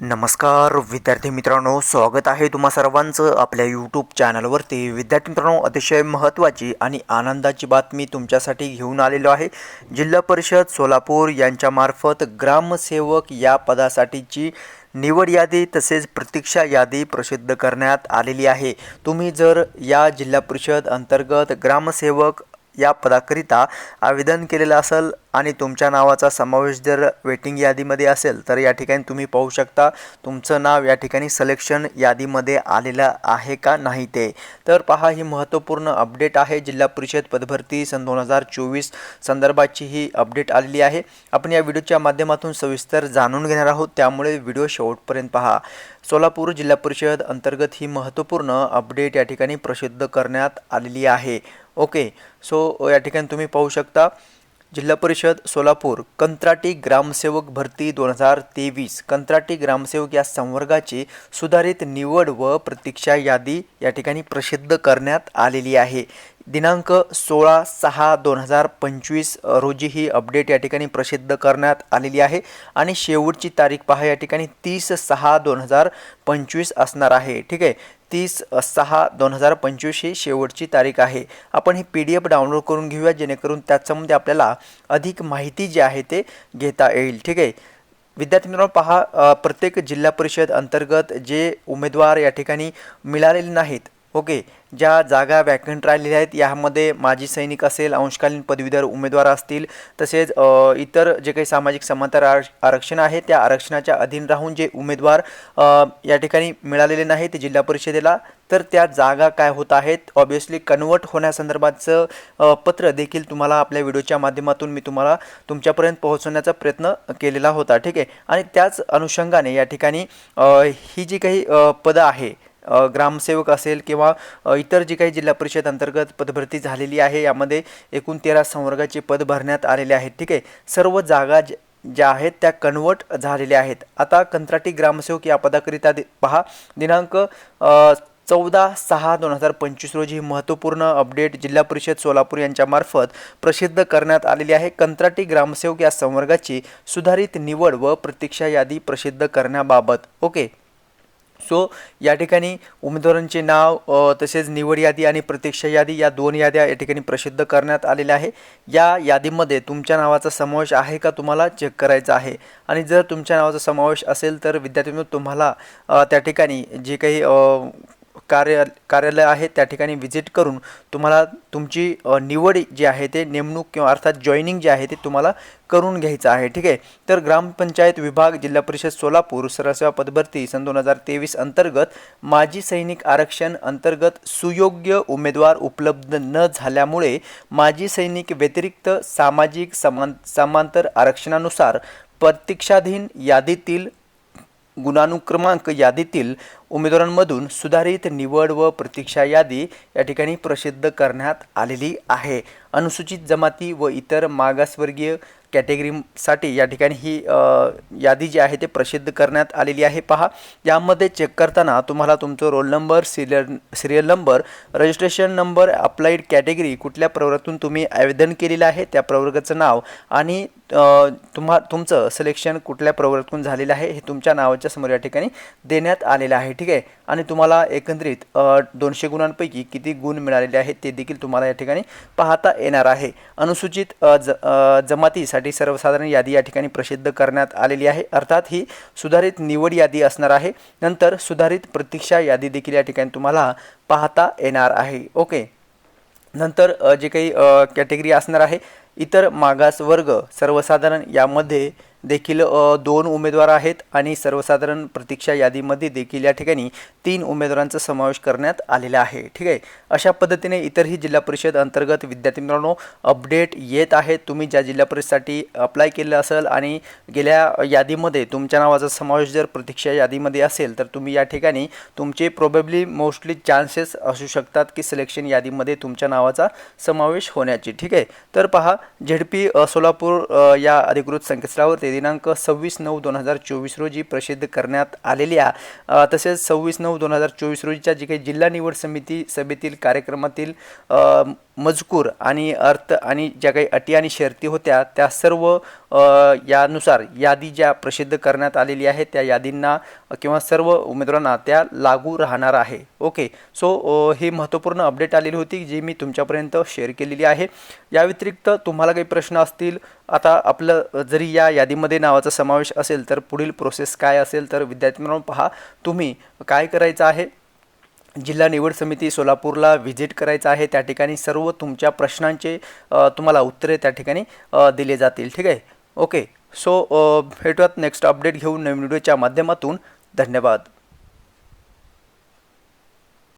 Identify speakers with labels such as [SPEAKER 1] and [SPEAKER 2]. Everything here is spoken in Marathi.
[SPEAKER 1] नमस्कार विद्यार्थी मित्रांनो स्वागत आहे तुम्हा सर्वांचं आपल्या यूट्यूब चॅनलवरती विद्यार्थी मित्रांनो अतिशय महत्त्वाची आणि आनंदाची बातमी तुमच्यासाठी घेऊन आलेलो आहे. जिल्हा परिषद सोलापूर यांच्यामार्फत ग्रामसेवक या पदासाठीची निवड यादी तसेच प्रतीक्षा यादी प्रसिद्ध करण्यात आलेली आहे. तुम्ही जर या जिल्हा परिषद अंतर्गत ग्रामसेवक या पदाकरिता आवेदन केलेलं असेल आणि तुमच्या नावाचा समावेश जर वेटिंग यादीमध्ये असेल तर या ठिकाणी तुम्ही पाहू शकता तुमचं नाव या ठिकाणी सलेक्शन यादीमध्ये आलेलं आहे का नाही ते. तर पहा ही महत्त्वपूर्ण अपडेट आहे. जिल्हा परिषद पदभरती सन दोन हजार चोवीस संदर्भाची ही अपडेट आलेली आहे. आपण या व्हिडिओच्या माध्यमातून सविस्तर जाणून घेणार आहोत. त्यामुळे व्हिडिओ शेवटपर्यंत पहा. सोलापूर जिल्हा परिषद अंतर्गत ही महत्त्वपूर्ण अपडेट या ठिकाणी प्रसिद्ध करण्यात आलेली आहे. ओके सो या ठिकाणी तुम्ही पाहू शकता जिल्हा परिषद सोलापूर कंत्राटी ग्रामसेवक भरती दोन हजार तेवीस. कंत्राटी ग्रामसेवक या संवर्गाची सुधारित निवड व प्रतीक्षा यादी या ठिकाणी प्रसिद्ध करण्यात आलेली आहे. दिनांक सोळा सहा दोन हजार पंचवीस रोजी ही अपडेट या ठिकाणी प्रसिद्ध करण्यात आलेली आहे. आणि शेवटची तारीख पहा या ठिकाणी तीस सहा दोन हजार पंचवीस असणार आहे. ठीक आहे? तीस सहा दोन हजार पंचवीस ही शेवटची तारीख आहे. आपण ही पी डी एफ डाउनलोड करून घेऊया जेणेकरून त्याच्यामध्ये आपल्याला अधिक माहिती जी आहे ते घेता येईल. ठीक आहे? विद्यार्थी मित्रांनो पहा प्रत्येक जिल्हा परिषद अंतर्गत जे उमेदवार या ठिकाणी मिळालेले नाहीत ओके ज्या जागा वॅकंट राहिलेल्या आहेत यामध्ये माजी सैनिक असेल अंशकालीन पदवीधर उमेदवार असतील तसेच इतर जे काही सामाजिक समांतर आरक्षण आहे त्या आरक्षणाच्या अधीन राहून जे उमेदवार या ठिकाणी मिळालेले नाहीत जिल्हा परिषदेला तर त्या जागा काय होत आहेत? ऑब्वियसली कन्वर्ट होण्यासंदर्भाचं पत्र देखील तुम्हाला आपल्या व्हिडिओच्या माध्यमातून मी तुम्हाला तुमच्यापर्यंत पोहोचवण्याचा प्रयत्न केलेला होता ठीक आहे? आणि त्याच अनुषंगाने या ठिकाणी ही जी काही पदं आहे ग्रामसेवक असेल किंवा इतर जी काही जिल्हा परिषद अंतर्गत पदभरती झालेली आहे यामध्ये एकूण तेरा संवर्गाचे पद भरण्यात आलेले आहेत. ठीक आहे? सर्व जागा ज्या आहेत त्या कन्वर्ट झालेल्या आहेत. आता कंत्राटी ग्रामसेवक या पदाकरिता पहा. दिनांक चौदा सहा दोन हजार पंचवीस रोजी महत्त्वपूर्ण अपडेट जिल्हा परिषद सोलापूर यांच्यामार्फत प्रसिद्ध करण्यात आलेली आहे. कंत्राटी ग्रामसेवक या संवर्गाची सुधारित निवड व प्रतीक्षा यादी प्रसिद्ध करण्याबाबत. ओके? सो या ठिकाणी उमेदवारांचे नाव तसेच निवड यादी आणि प्रतीक्षा यादी या दोन याद्या या ठिकाणी प्रसिद्ध करण्यात आलेल्या आहे. या यादीमध्ये तुमच्या नावाचा समावेश आहे का? तुम्हाला चेक करायचा आहे. आणि जर तुमच्या नावाचा समावेश असेल तर विद्यार्थी तुम्हाला त्या ठिकाणी जे काही कार्य कार्यालय आहे त्या ठिकाणी व्हिजिट करून तुम्हाला तुमची निवड जी आहे ते नेमणूक किंवा अर्थात जॉईनिंग जे आहे ते तुम्हाला करून घ्यायचं आहे ठीक आहे? तर ग्रामपंचायत विभाग जिल्हा परिषद सोलापूर सरसेवा पदभरती सन दोन हजार तेवीस अंतर्गत माजी सैनिक आरक्षण अंतर्गत सुयोग्य उमेदवार उपलब्ध न झाल्यामुळे माजी सैनिक व्यतिरिक्त सामाजिक समान समांतर आरक्षणानुसार प्रतीक्षाधीन यादीतील गुणानुक्रमांक यादीतील उमेदवारांमधून सुधारित निवड व प्रतीक्षा यादी या ठिकाणी प्रसिद्ध करण्यात आलेली आहे. अनुसूचित जमाती व इतर मागासवर्गीय कॅटेगरीसाठी या ठिकाणी ही यादी जी आहे ते प्रसिद्ध करण्यात आलेली आहे. पहा यामध्ये चेक करताना तुम्हाला तुमचं roll number serial serial number registration number applied category कुठल्या प्रवर्गातून तुम्ही आवेदन केलेलं आहे त्या प्रवर्गाचं नाव आणि तुम्हा तुमचं सिलेक्शन कुठल्या प्रवर्गातून झालेलं आहे हे तुमच्या नावाच्या समोर या ठिकाणी देण्यात आलेलं आहे. ठीक आहे? आणि तुम्हाला एकंदरीत दोनशे गुणांपैकी किती गुण मिळालेले आहेत ते देखील तुम्हाला या ठिकाणी पाहता येणार आहे. अनुसूचित ज जमातीसाठी सर्वसाधारण यादी या ठिकाणी प्रसिद्ध करण्यात आलेली आहे. अर्थात ही सुधारित निवड यादी असणार आहे. नंतर सुधारित प्रतीक्षा यादी देखील या ठिकाणी तुम्हाला पाहता येणार आहे. ओके. नंतर जे काही कॅटेगरी असणार आहे इतर मागास वर्ग सर्वसाधारण यामध्ये देखील दोन उमेदवार आहेत आणि सर्वसाधारण प्रतीक्षा यादीमध्ये देखील या ठिकाणी तीन उमेदवारांचा समावेश करण्यात आलेला आहे. ठीक आहे? अशा पद्धतीने इतरही जिल्हा परिषद अंतर्गत विद्यार्थी मित्रांनो अपडेट येत आहेत तुम्ही ज्या जिल्हा परिषदसाठी अप्लाय केलं असेल आणि गेल्या यादीमध्ये तुमच्या नावाचा समावेश जर प्रतीक्षा यादीमध्ये असेल तर तुम्ही या ठिकाणी तुमचे प्रोबेबली मोस्टली चान्सेस असू शकतात की सिलेक्शन यादीमध्ये तुमच्या नावाचा समावेश होण्याची. ठीक आहे? तर पहा झेडपी सोलापूर या अधिकृत संकेतस्थळावरती ते दिनांक सव्वीस नऊ दोन हजार चोवीस रोजी प्रसिद्ध करण्यात आलेल्या तसेच सव्वीस नऊ दोन हजार चोवीस रोजीच्या जी काही जिल्हा निवड समिती सभेतील कार्यक्रमातील मजकूर आणि अर्थ आणि ज्या काही अटी आणि शर्ती होत्या त्या सर्व यानुसार यादी ज्या प्रसिद्ध करण्यात आलेली आहे त्या यादींना किंवा सर्व उमेदवारांना त्या लागू राहणार आहे. ओके. सो ही महत्त्वपूर्ण अपडेट आलेली होती जी मी तुमच्यापर्यंत शेअर केलेली आहे. या व्यतिरिक्त तुम्हाला काही प्रश्न असतील आता आपलं जरी या यादीमध्ये नावाचा समावेश असेल तर पुढील प्रोसेस काय असेल तर विद्यार्थी मित्रांनो पहा तुम्ही काय करायचं आहे? जिल्हा निवड समिती सोलापूरला व्हिजिट करायचं आहे. त्या ठिकाणी सर्व तुमच्या प्रश्नांचे तुम्हाला उत्तरे त्या ठिकाणी दिले जातील. ठीक आहे? ओके. सो भेटूयात नेक्स्ट अपडेट घेऊन नवीन व्हिडिओच्या माध्यमातून. धन्यवाद.